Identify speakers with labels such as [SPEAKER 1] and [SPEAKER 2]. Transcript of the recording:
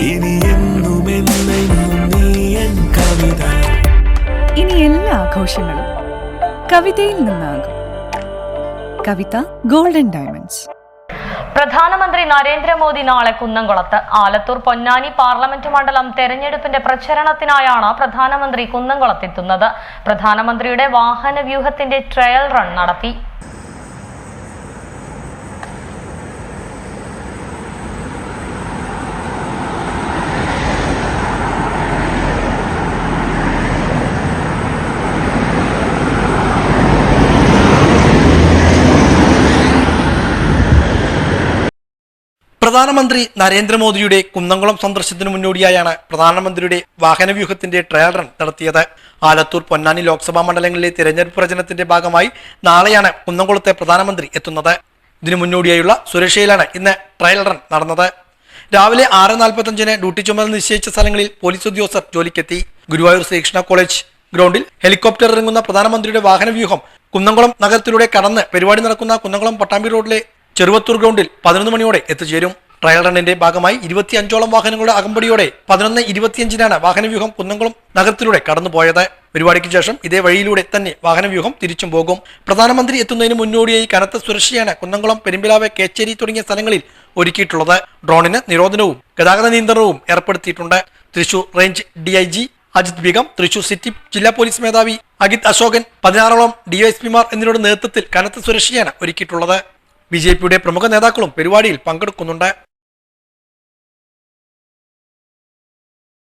[SPEAKER 1] ഇനി എന്നും നീ എൻ കവിത.
[SPEAKER 2] ഇനി എല്ലാ ആഘോഷങ്ങളും കവിതയിൽ നിന്നാകും. കവിത ഗോൾഡൻ ഡയമണ്ട്സ്
[SPEAKER 3] പ്രധാനമന്ത്രി നരേന്ദ്രമോദി നാളെ കുന്നംകുളത്ത്. ആലത്തൂർ പൊന്നാനി പാർലമെന്റ് മണ്ഡലം തെരഞ്ഞെടുപ്പിന്റെ പ്രചരണത്തിനായാണ് പ്രധാനമന്ത്രി കുന്നംകുളത്തെത്തുന്നത്. പ്രധാനമന്ത്രിയുടെ വാഹന വ്യൂഹത്തിന്റെ ട്രയൽ റൺ നടത്തി.
[SPEAKER 4] പ്രധാനമന്ത്രി നരേന്ദ്രമോദിയുടെ കുന്നംകുളം സന്ദർശനത്തിന് മുന്നോടിയായാണ് പ്രധാനമന്ത്രിയുടെ വാഹനവ്യൂഹത്തിന്റെ ട്രയൽ റൺ നടത്തിയത്. ആലത്തൂർ പൊന്നാനി ലോക്സഭാ മണ്ഡലങ്ങളിലെ തിരഞ്ഞെടുപ്പ് പ്രചരണത്തിന്റെ ഭാഗമായി നാളെയാണ് കുന്നംകുളത്തെ പ്രധാനമന്ത്രി എത്തുന്നത്. ഇതിനു മുന്നോടിയായുള്ള സുരക്ഷയിലാണ് ഇന്ന് ട്രയൽ റൺ നടന്നത്. രാവിലെ ആറ് നാൽപ്പത്തഞ്ചിന് ഡ്യൂട്ടി ചുമതല നിശ്ചയിച്ച സ്ഥലങ്ങളിൽ പോലീസ് ഉദ്യോഗസ്ഥർ ജോലിക്കെത്തി. ഗുരുവായൂർ ശ്രീകൃഷ്ണ കോളേജ് ഗ്രൗണ്ടിൽ ഹെലികോപ്റ്റർ ഇറങ്ങുന്ന പ്രധാനമന്ത്രിയുടെ വാഹനവ്യൂഹം കുന്നംകുളം നഗരത്തിലൂടെ കടന്ന് പരിപാടി നടക്കുന്ന കുന്നംകുളം പട്ടാമ്പി റോഡിലെ ചെറുവത്തൂർ ഗ്രൗണ്ടിൽ പതിനൊന്ന് മണിയോടെ എത്തിച്ചേരും. ട്രയൽ റണ്ണിന്റെ ഭാഗമായി ഇരുപത്തിയഞ്ചോളം വാഹനങ്ങളുടെ അകമ്പടിയോടെ പതിനൊന്ന് ഇരുപത്തിയഞ്ചിനാണ് വാഹനവ്യൂഹം കുന്നംകുളം നഗരത്തിലൂടെ കടന്നുപോയത്. പരിപാടിക്ക് ശേഷം ഇതേ വഴിയിലൂടെ തന്നെ വാഹനവ്യൂഹം തിരിച്ചും പോകും. പ്രധാനമന്ത്രി എത്തുന്നതിന് മുന്നോടിയായി കനത്ത സുരക്ഷയാണ് കുന്നംകുളം പെരുമ്പിലാവ് കേച്ചേരി തുടങ്ങിയ സ്ഥലങ്ങളിൽ ഒരുക്കിയിട്ടുള്ളത്. ഡ്രോണിന് നിരോധനവും ഗതാഗത നിയന്ത്രണവും ഏർപ്പെടുത്തിയിട്ടുണ്ട്. Thrissur range D I G Ajith become Thrissur city ജില്ലാ പോലീസ് മേധാവി അജിത് അശോകൻ പതിനാറോളം ഡിവൈഎസ്പിമാർ എന്നിവരുടെ നേതൃത്വത്തിൽ കനത്ത സുരക്ഷയാണ് ഒരുക്കിയിട്ടുള്ളത്. ബി പ്രമുഖ നേതാക്കളും പരിപാടിയിൽ പങ്കെടുക്കുന്നുണ്ട്.